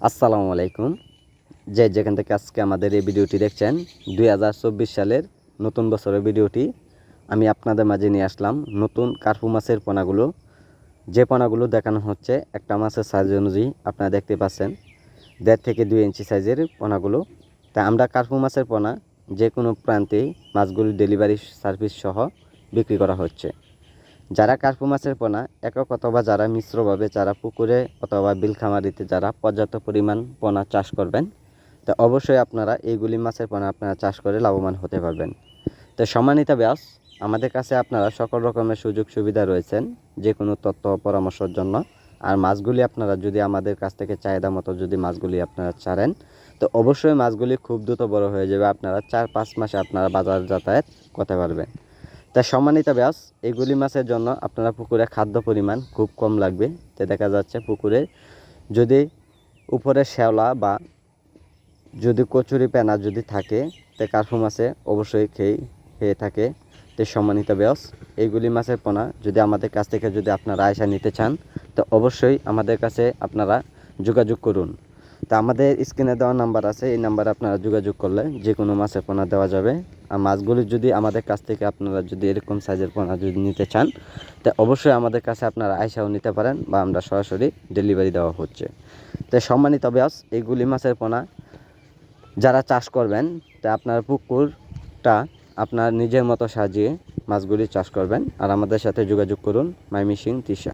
আসসালামু আলাইকুম। যে যেখান থেকে আজকে আমাদের এই ভিডিওটি দেখছেন, দুই হাজার চব্বিশ সালের নতুন বছরের ভিডিওটি, আমি আপনাদের মাঝে নিয়ে আসলাম নতুন কার্পু মাছের পোনাগুলো। যে পোনাগুলো দেখানো হচ্ছে, একটা মাছের সাইজ অনুযায়ী আপনারা দেখতে পাচ্ছেন, দেড় থেকে দুই ইঞ্চি সাইজের পোনাগুলো। তা আমরা কার্পু মাছের পোনা যে কোনো প্রান্তেই মাছগুলি ডেলিভারি সার্ভিস সহ বিক্রি করা হচ্ছে। যারা কার্পু মাছের পোনা, একক অথবা যারা মিশ্রভাবে যারা পুকুরে অথবা বিলখামারিতে যারা পর্যাপ্ত পরিমাণ পোনা চাষ করবেন, তো অবশ্যই আপনারা এইগুলি মাছের পোনা আপনারা চাষ করে লাভবান হতে পারবেন। তো সম্মানিত ব্যাস আমাদের কাছে আপনারা সকল রকমের সুযোগ সুবিধা রয়েছেন যে কোনো তথ্য পরামর্শের জন্য। আর মাছগুলি আপনারা যদি আমাদের কাছ থেকে চাহিদা মতো যদি মাছগুলি আপনারা ছাড়েন, তো অবশ্যই মাছগুলি খুব দ্রুত বড় হয়ে যাবে, আপনারা চার পাঁচ মাসে আপনারা বাজার যাতায়াত করতে পারবেন। তা সম্মানিত ব্যাস এগুলি মাছের জন্য আপনারা পুকুরে খাদ্য পরিমাণ খুব কম লাগবে। তো দেখা যাচ্ছে পুকুরে যদি উপরে শ্যাওলা বা যদি কচুরি পেনা যদি থাকে, তে কার্পু মাছে অবশ্যই খেয়ে খেয়ে থাকে। তে সম্মানিত ব্যাস এইগুলি মাছের পোনা যদি আমাদের কাছ থেকে যদি আপনারা আয়সা নিতে চান, তো অবশ্যই আমাদের কাছে আপনারা যোগাযোগ করুন। তা আমাদের স্ক্রিনে দেওয়া নাম্বার আছে, এই নাম্বারে আপনারা যোগাযোগ করলে যে কোনো মাছের পোনা দেওয়া যাবে। আর মাছগুলি যদি আমাদের কাছ থেকে আপনারা যদি এরকম সাইজের পোনা যদি নিতে চান, তা অবশ্যই আমাদের কাছে আপনারা আয়সাও নিতে পারেন বা আমরা সরাসরি ডেলিভারি দেওয়া হচ্ছে। তো সম্মানিত ব্যাস এইগুলি মাছের পোনা যারা চাষ করবেন, তা আপনার পুকুরটা আপনার নিজের মতো সাজিয়ে মাছগুলি চাষ করবেন। আর আমাদের সাথে যোগাযোগ করুন মাইমিসিং তিশা।